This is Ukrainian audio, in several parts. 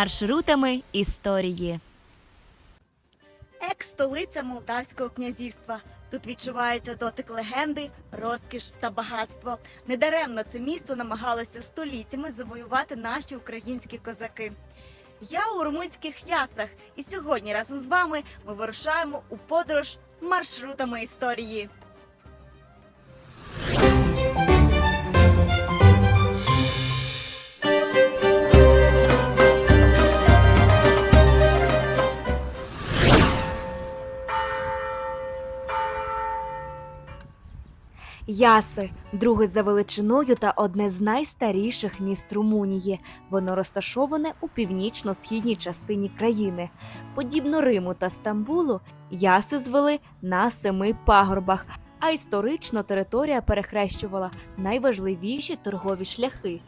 маршрутами історії. Екс-столиця Молдавського князівства. Тут відчувається дотик легенди, розкіш та багатство. Недаремно це місто намагалося століттями завоювати наші українські козаки. Я у румунських ясах, і сьогодні разом з вами ми вирушаємо у подорож маршрутами історії. Яси друге за величиною та одне з найстаріших міст Румунії. Воно розташоване у північно-східній частині країни. Подібно Риму та Стамбулу, яси звели на семи пагорбах, а історично територія перехрещувала найважливіші торгові шляхи.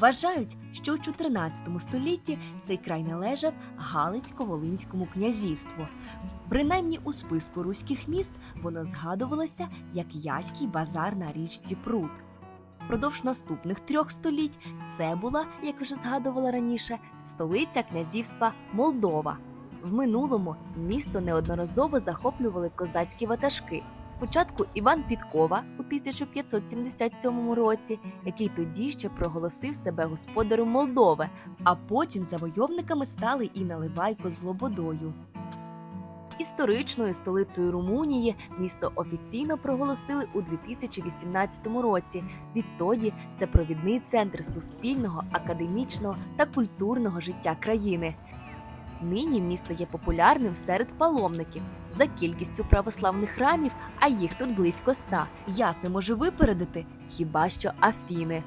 Вважають, що у 14 столітті цей край належав Галицько-Волинському князівству. Принаймні у списку руських міст воно згадувалося як Яський базар на річці Прут. Продовж наступних трьох століть це була, як вже згадувала раніше, столиця князівства Молдова. В минулому місто неодноразово захоплювали козацькі ватажки. Спочатку Іван Підкова у 1577 році, який тоді ще проголосив себе господарем Молдови, а потім завойовниками стали і Наливайко з Лободою. Історичною столицею Румунії місто офіційно проголосили у 2018 році. Відтоді це провідний центр суспільного, академічного та культурного життя країни. Нині місто є популярним серед паломників за кількістю православних храмів, а їх тут близько ста. Яси може випередити хіба що Афіни.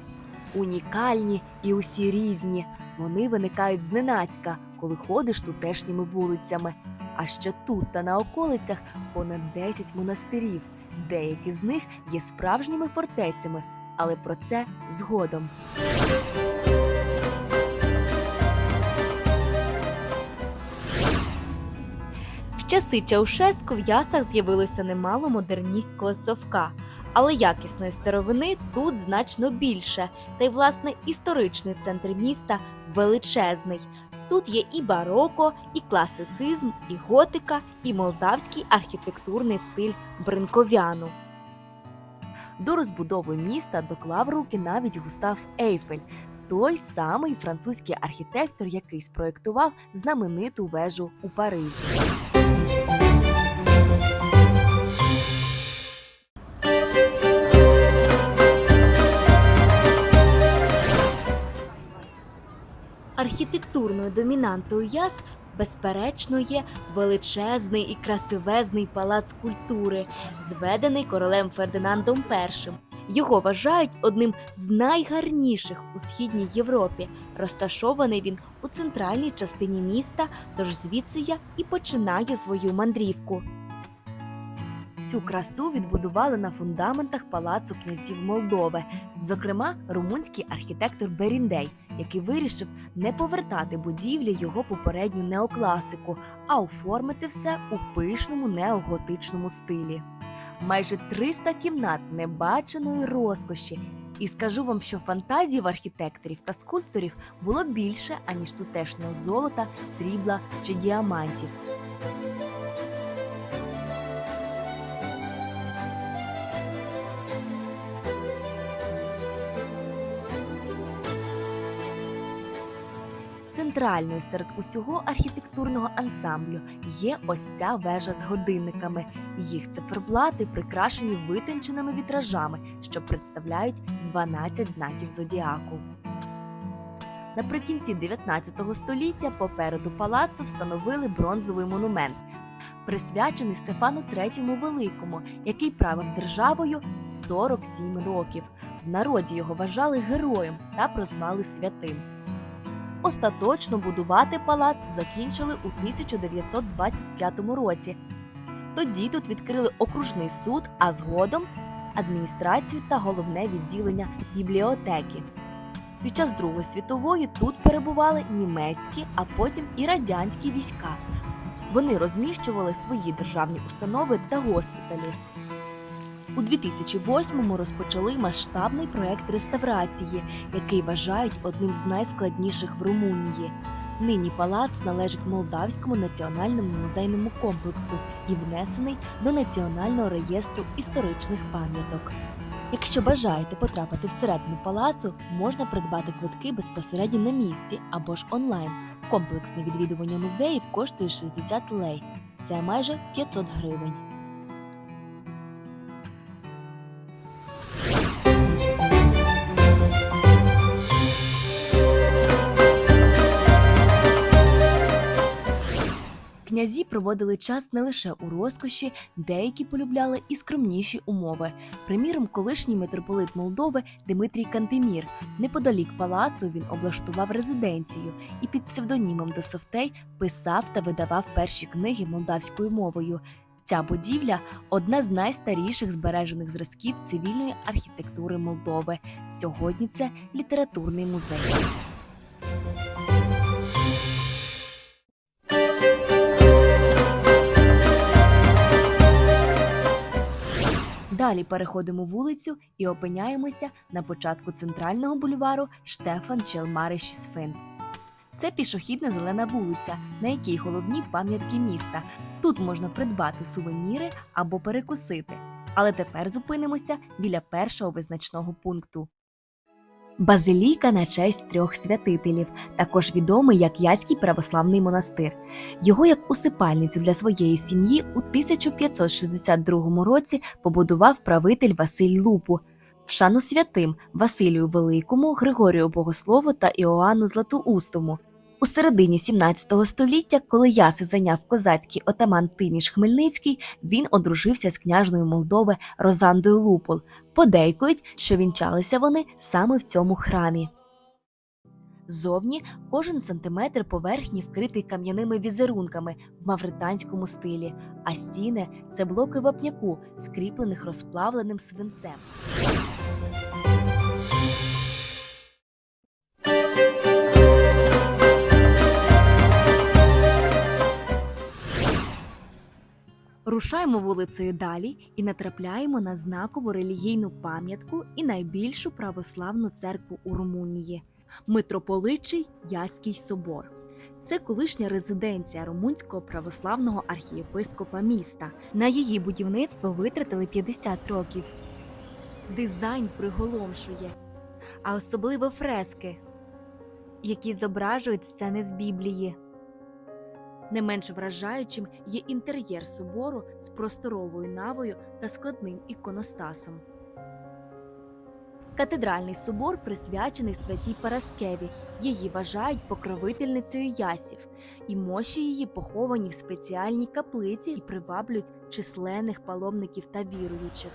Унікальні і усі різні. Вони виникають зненацька, коли ходиш тутешніми вулицями. А ще тут та на околицях понад 10 монастирів. Деякі з них є справжніми фортецями, але про це згодом. В часи Чаушеску в ясах з'явилося немало модерністського совка, але якісної старовини тут значно більше, та й власне історичний центр міста величезний. Тут є і бароко, і класицизм, і готика, і молдавський архітектурний стиль бринковяну. До розбудови міста доклав руки навіть Густав Ейфель, той самий французький архітектор, який спроєктував знамениту вежу у Парижі. Архітектурною домінантою яс безперечно є величезний і красивезний палац культури, зведений королем Фердинандом І. Його вважають одним з найгарніших у східній Європі. Розташований він у центральній частині міста, тож звідси я і починаю свою мандрівку. Цю красу відбудували на фундаментах палацу князів Молдови, зокрема румунський архітектор Беріндей, який вирішив не повертати будівлі його попередню неокласику, а оформити все у пишному неоготичному стилі. Майже 300 кімнат небаченої розкоші. І скажу вам, що фантазії в архітекторів та скульпторів було більше, аніж тутешнього золота, срібла чи діамантів. Центральною серед усього архітектурного ансамблю є ось ця вежа з годинниками. Їх циферблати прикрашені витонченими вітражами, що представляють 12 знаків зодіаку. Наприкінці 19 століття попереду палацу встановили бронзовий монумент, присвячений Стефану III Великому, який правив державою 47 років. В народі його вважали героєм та прозвали святим. Остаточно будувати палац закінчили у 1925 році. Тоді тут відкрили окружний суд, а згодом адміністрацію та головне відділення бібліотеки. Під час Другої світової тут перебували німецькі, а потім і радянські війська. Вони розміщували свої державні установи та госпіталі. У 2008-му розпочали масштабний проект реставрації, який вважають одним з найскладніших в Румунії. Нині палац належить Молдавському національному музейному комплексу і внесений до Національного реєстру історичних пам'яток. Якщо бажаєте потрапити всередину палацу, можна придбати квитки безпосередньо на місці або ж онлайн. Комплексне відвідування музеїв коштує 60 лей. Це майже 500 гривень. Князі проводили час не лише у розкоші, деякі полюбляли і скромніші умови. Приміром, колишній митрополит Молдови Дмитрій Кантемір неподалік палацу він облаштував резиденцію і під псевдонімом до Софтей писав та видавав перші книги молдавською мовою. Ця будівля одна з найстаріших збережених зразків цивільної архітектури Молдови. Сьогодні це літературний музей. Далі переходимо вулицю і опиняємося на початку центрального бульвару Штефан Челмари Шісфин. Це пішохідна зелена вулиця, на якій головні пам'ятки міста. Тут можна придбати сувеніри або перекусити. Але тепер зупинимося біля першого визначного пункту. Базиліка на честь трьох святителів, також відомий як Яський православний монастир. Його як усипальницю для своєї сім'ї у 1562 році побудував правитель Василь Лупу. В шану святим Василію Великому, Григорію Богослову та Іоанну Златоустому. У середині 17 століття, коли яси зайняв козацький отаман Тиміш Хмельницький, він одружився з княжною Молдови Розандою Лупол. Подейкують, що вінчалися вони саме в цьому храмі. Зовні кожен сантиметр поверхні вкритий кам'яними візерунками в мавританському стилі, а стіни це блоки вапняку, скріплених розплавленим свинцем. Рушаємо вулицею далі і натрапляємо на знакову релігійну пам'ятку і найбільшу православну церкву у Румунії митрополичий Яський собор. Це колишня резиденція румунського православного архієпископа міста. На її будівництво витратили 50 років. Дизайн приголомшує, а особливо фрески, які зображують сцени з Біблії. Не менш вражаючим є інтер'єр собору з просторовою навою та складним іконостасом. Катедральний собор присвячений святій Параскеві. Її вважають покровительницею ясів, і мощі її поховані в спеціальній каплиці і приваблюють численних паломників та віруючих.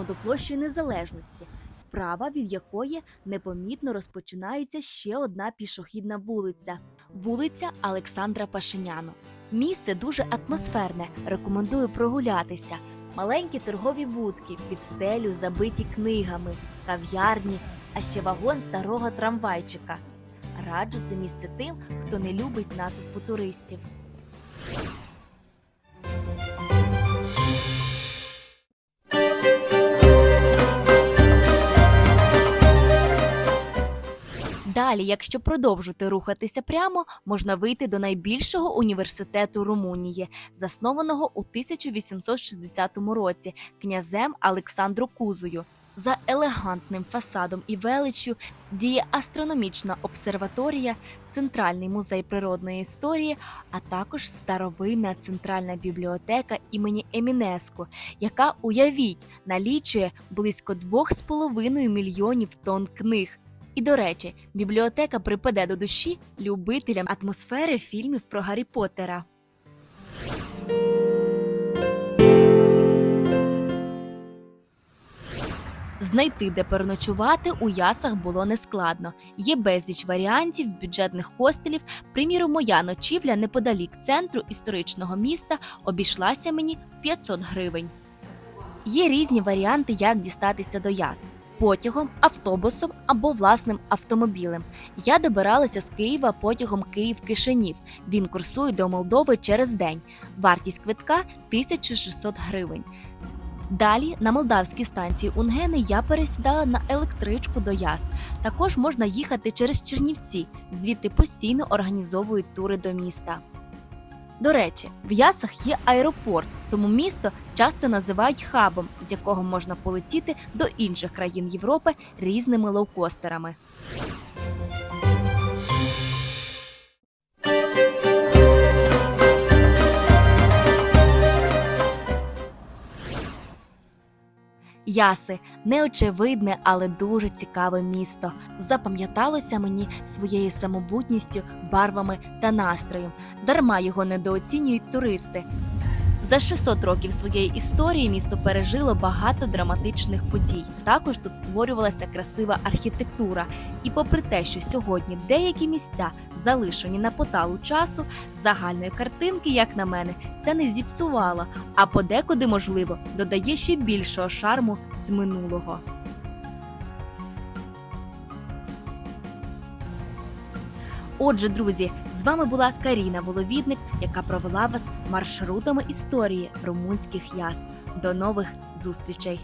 Бульвару до площі Незалежності, справа від якої непомітно розпочинається ще одна пішохідна вулиця вулиця Олександра Пашиняну. Місце дуже атмосферне, рекомендую прогулятися. Маленькі торгові будки під стелю забиті книгами, кав'ярні, а ще вагон старого трамвайчика. Раджу це місце тим, хто не любить натовпу туристів. Далі, якщо продовжити рухатися прямо, можна вийти до найбільшого університету Румунії, заснованого у 1860 році князем Олександру Кузою. За елегантним фасадом і величчю діє астрономічна обсерваторія, центральний музей природної історії, а також старовинна центральна бібліотека імені Емінеско, яка, уявіть, налічує близько 2,5 мільйонів тонн книг. І до речі, бібліотека припаде до душі любителям атмосфери фільмів про Гаррі Поттера. Знайти, де переночувати у ясах було нескладно. Є безліч варіантів бюджетних хостелів. Приміром, моя ночівля неподалік центру історичного міста обійшлася мені 500 гривень. Є різні варіанти, як дістатися до яс. Потягом, автобусом або власним автомобілем. Я добиралася з Києва потягом Київ-Кишинів. Він курсує до Молдови через день. Вартість квитка 1600 гривень. Далі на молдавській станції Унгени я пересідала на електричку до Яс. Також можна їхати через Чернівці, звідти постійно організовують тури до міста. До речі, в Ясах є аеропорт, тому місто часто називають хабом, з якого можна полетіти до інших країн Європи різними лоукостерами. Яси неочевидне, але дуже цікаве місто. Запам'яталося мені своєю самобутністю, барвами та настроєм. Дарма його недооцінюють туристи. За 600 років своєї історії місто пережило багато драматичних подій. Також тут створювалася красива архітектура. І попри те, що сьогодні деякі місця залишені на поталу часу, загальної картинки, як на мене, це не зіпсувало, а подекуди, можливо, додає ще більшого шарму з минулого. Отже, друзі, з вами була Каріна Воловідник, яка провела вас маршрутами історії румунських яс. До нових зустрічей!